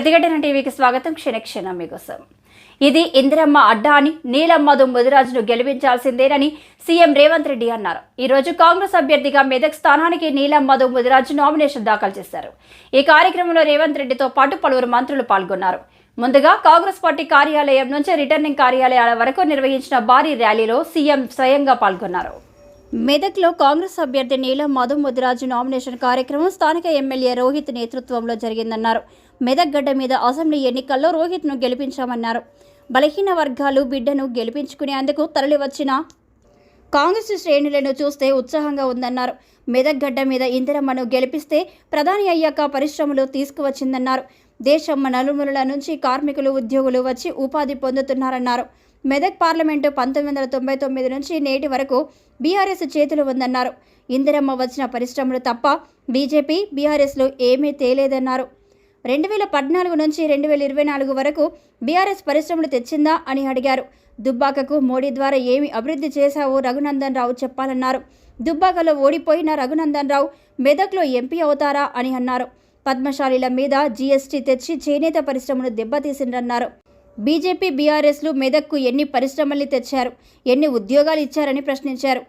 ప్రతిఘటన టీవీకి స్వాగతం. క్షణక్షణం మీకోసం. ఇది ఇందిరమ్మ అడ్డా అని నీలం మధు ముదిరాజును గెలిపించాల్సిందేనని సీఎం రేవంత్ రెడ్డి అన్నారు. ఈ రోజు కాంగ్రెస్ అభ్యర్థిగా మెదక్ స్థానానికి నీలం మధు ముదిరాజు నామినేషన్ దాఖలు చేశారు. ఈ కార్యక్రమంలో రేవంత్ రెడ్డితో పాటు పలువురు మంత్రులు పాల్గొన్నారు. ముందుగా కాంగ్రెస్ పార్టీ కార్యాలయం నుంచి రిటర్నింగ్ కార్యాలయాల వరకు నిర్వహించిన భారీ ర్యాలీలో సీఎం స్వయంగా పాల్గొన్నారు. మెదక్లో కాంగ్రెస్ అభ్యర్థి నీలం మధు ముదిరాజు నామినేషన్ కార్యక్రమం స్థానిక ఎమ్మెల్యే రోహిత్ నేతృత్వంలో జరిగిందన్నారు. మెదక్ గడ్డ మీద అసెంబ్లీ ఎన్నికల్లో రోహిత్ను గెలిపించామన్నారు. బలహీన వర్గాలు బిడ్డను గెలిపించుకునేందుకు తరలివచ్చిన కాంగ్రెస్ శ్రేణులను చూస్తే ఉత్సాహంగా ఉందన్నారు. మెదక్ గడ్డ మీద ఇందిరమ్మను గెలిపిస్తే ప్రధాని అయ్యాక పరిశ్రమలు తీసుకువచ్చిందన్నారు. దేశం నలుమూలల నుంచి కార్మికులు ఉద్యోగులు వచ్చి ఉపాధి పొందుతున్నారన్నారు. మెదక్ పార్లమెంటు పంతొమ్మిది వందల తొంభై తొమ్మిది నుంచి నేటి వరకు బీఆర్ఎస్ చేతులు ఉందన్నారు. ఇందిరమ్మ వచ్చిన పరిశ్రమలు తప్ప బీజేపీ బీఆర్ఎస్లో ఏమీ తేలేదన్నారు. రెండు వేల పద్నాలుగు నుంచి రెండు వేల ఇరవై నాలుగు వరకు బీఆర్ఎస్ పరిశ్రమలు తెచ్చిందా అని అడిగారు. దుబ్బాకకు మోడీ ద్వారా ఏమి అభివృద్ధి చేశావో రఘునందన్ రావు చెప్పాలన్నారు. దుబ్బాకలో ఓడిపోయిన రఘునందన్ రావు మెదక్లో ఎంపీ అవుతారా అని అన్నారు. పద్మశాలీల మీద జీఎస్టీ తెచ్చి చేనేత పరిశ్రమను దెబ్బతీసిండ్రన్నారు బీజేపీ బీఆర్ఎస్లు మెదక్కు ఎన్ని పరిశ్రమల్ని తెచ్చారు? ఎన్ని ఉద్యోగాలు ఇచ్చారని ప్రశ్నించారు?